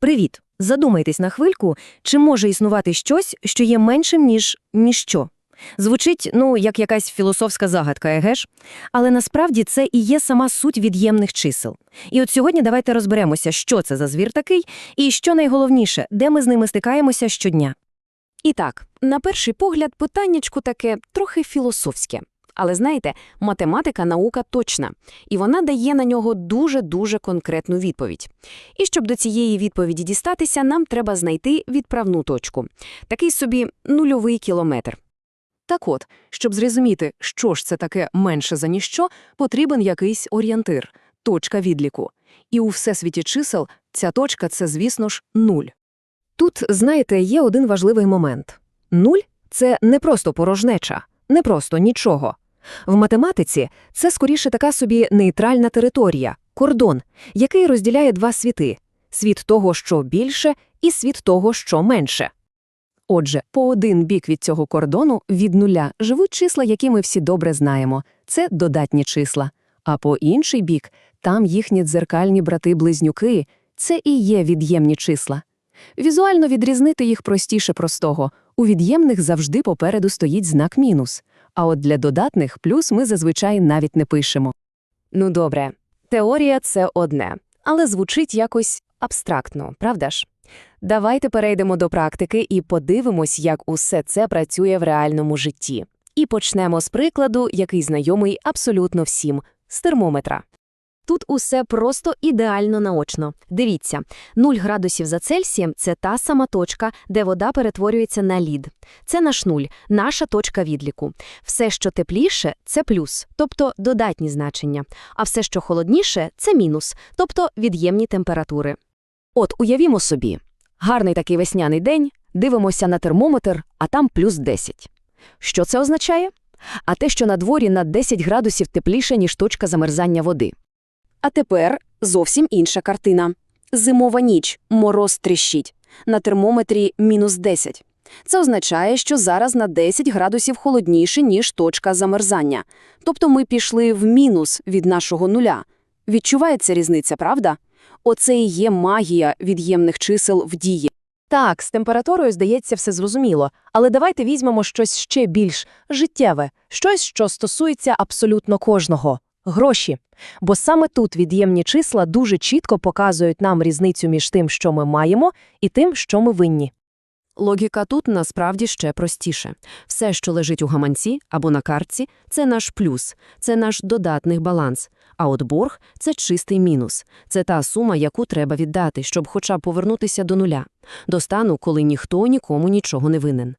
Привіт! Задумайтесь на хвильку, чи може існувати щось, що є меншим, ніж ніщо. Звучить, ну, як якась філософська загадка, еге ж? Але насправді це і є сама суть від'ємних чисел. І от сьогодні давайте розберемося, що це за звір такий, і що найголовніше, де ми з ними стикаємося щодня. І так, на перший погляд, питаннячко таке трохи філософське. Але знаєте, математика наука точна, і вона дає на нього дуже-дуже конкретну відповідь. І щоб до цієї відповіді дістатися, нам треба знайти відправну точку. Такий собі нульовий кілометр. Так от, щоб зрозуміти, що ж це таке менше за ніщо, потрібен якийсь орієнтир, точка відліку. І у всесвіті чисел ця точка – це, звісно ж, нуль. Тут, знаєте, є один важливий момент. Нуль – це не просто порожнеча, не просто нічого. В математиці це скоріше така собі нейтральна територія, кордон, який розділяє два світи – світ того, що більше, і світ того, що менше. Отже, по один бік від цього кордону, від нуля, живуть числа, які ми всі добре знаємо. Це додатні числа. А по інший бік – там їхні дзеркальні брати-близнюки. Це і є від'ємні числа. Візуально відрізнити їх простіше простого. У від'ємних завжди попереду стоїть знак мінус. А от для додатних плюс ми зазвичай навіть не пишемо. Ну добре, теорія це одне, але звучить якось абстрактно, правда ж? Давайте перейдемо до практики і подивимось, як усе це працює в реальному житті. І почнемо з прикладу, який знайомий абсолютно всім – з термометра. Тут усе просто ідеально наочно. Дивіться, 0 градусів за Цельсієм – це та сама точка, де вода перетворюється на лід. Це наш нуль, наша точка відліку. Все, що тепліше – це плюс, тобто додатні значення. А все, що холодніше – це мінус, тобто від'ємні температури. От уявімо собі, гарний такий весняний день, дивимося на термометр, а там плюс 10. Що це означає? А те, що на дворі на 10 градусів тепліше, ніж точка замерзання води. А тепер зовсім інша картина. Зимова ніч, мороз тріщить. На термометрі мінус 10. Це означає, що зараз на 10 градусів холодніше, ніж точка замерзання. Тобто ми пішли в мінус від нашого нуля. Відчувається різниця, правда? Оце і є магія від'ємних чисел в дії. Так, з температурою, здається, все зрозуміло, але давайте візьмемо щось ще більш життєве, щось, що стосується абсолютно кожного – гроші. Бо саме тут від'ємні числа дуже чітко показують нам різницю між тим, що ми маємо, і тим, що ми винні. Логіка тут насправді ще простіше. Все, що лежить у гаманці або на картці, це наш плюс, це наш додатний баланс. А от борг – це чистий мінус. Це та сума, яку треба віддати, щоб хоча б повернутися до нуля. До стану, коли ніхто нікому нічого не винен.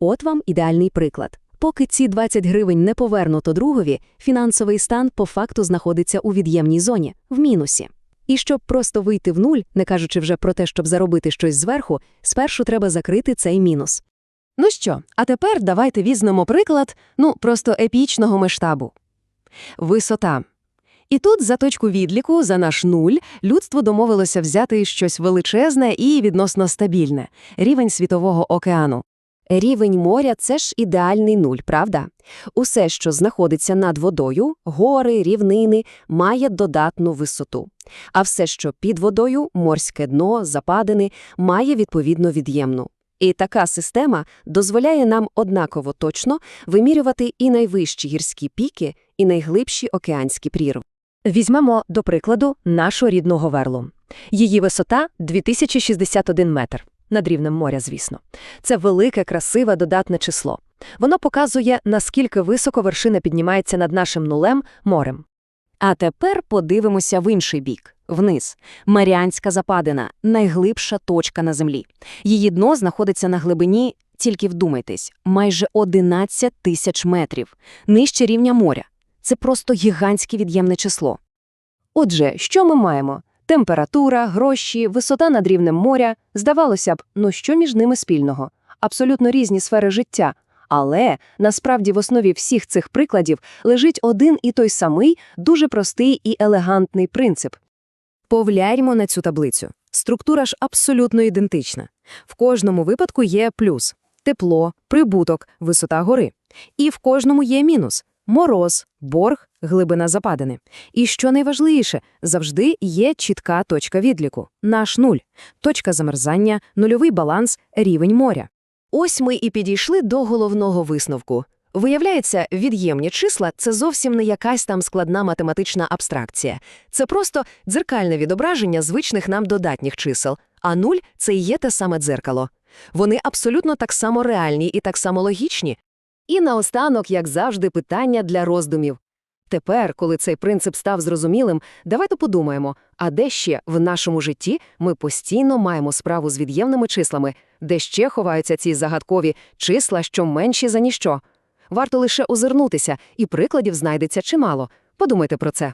От вам ідеальний приклад. Поки ці 20 гривень не повернуто другові, фінансовий стан по факту знаходиться у від'ємній зоні, в мінусі. І щоб просто вийти в нуль, не кажучи вже про те, щоб заробити щось зверху, спершу треба закрити цей мінус. Ну що, а тепер давайте візьмемо приклад, ну, просто епічного масштабу. Висота. І тут за точку відліку, за наш нуль, людство домовилося взяти щось величезне і відносно стабільне – рівень Світового океану. Рівень моря – це ж ідеальний нуль, правда? Усе, що знаходиться над водою, гори, рівнини, має додатну висоту. А все, що під водою, морське дно, западини, має відповідно від'ємну. І така система дозволяє нам однаково точно вимірювати і найвищі гірські піки, і найглибші океанські прірви. Візьмемо, до прикладу, нашу рідну Говерлу. Її висота – 2061 метр. Над рівнем моря, звісно. Це велике, красиве, додатне число. Воно показує, наскільки високо вершина піднімається над нашим нулем морем. А тепер подивимося в інший бік, вниз. Маріанська западина – найглибша точка на землі. Її дно знаходиться на глибині, тільки вдумайтесь, майже 11 тисяч метрів, нижче рівня моря. Це просто гігантське від'ємне число. Отже, що ми маємо? Температура, гроші, висота над рівнем моря. Здавалося б, ну що між ними спільного? Абсолютно різні сфери життя. Але насправді в основі всіх цих прикладів лежить один і той самий, дуже простий і елегантний принцип. Повлярьмо на цю таблицю. Структура ж абсолютно ідентична. В кожному випадку є плюс – тепло, прибуток, висота гори. І в кожному є мінус мороз, борг, глибина западини. І що найважливіше, завжди є чітка точка відліку – наш нуль, точка замерзання, нульовий баланс, рівень моря. Ось ми і підійшли до головного висновку. Виявляється, від'ємні числа – це зовсім не якась там складна математична абстракція. Це просто дзеркальне відображення звичних нам додатніх чисел, а нуль – це і є те саме дзеркало. Вони абсолютно так само реальні і так само логічні. І наостанок, як завжди, питання для роздумів. Тепер, коли цей принцип став зрозумілим, давайте подумаємо, а де ще в нашому житті ми постійно маємо справу з від'ємними числами, де ще ховаються ці загадкові числа, що менші за ніщо. Варто лише озирнутися, і прикладів знайдеться чимало. Подумайте про це.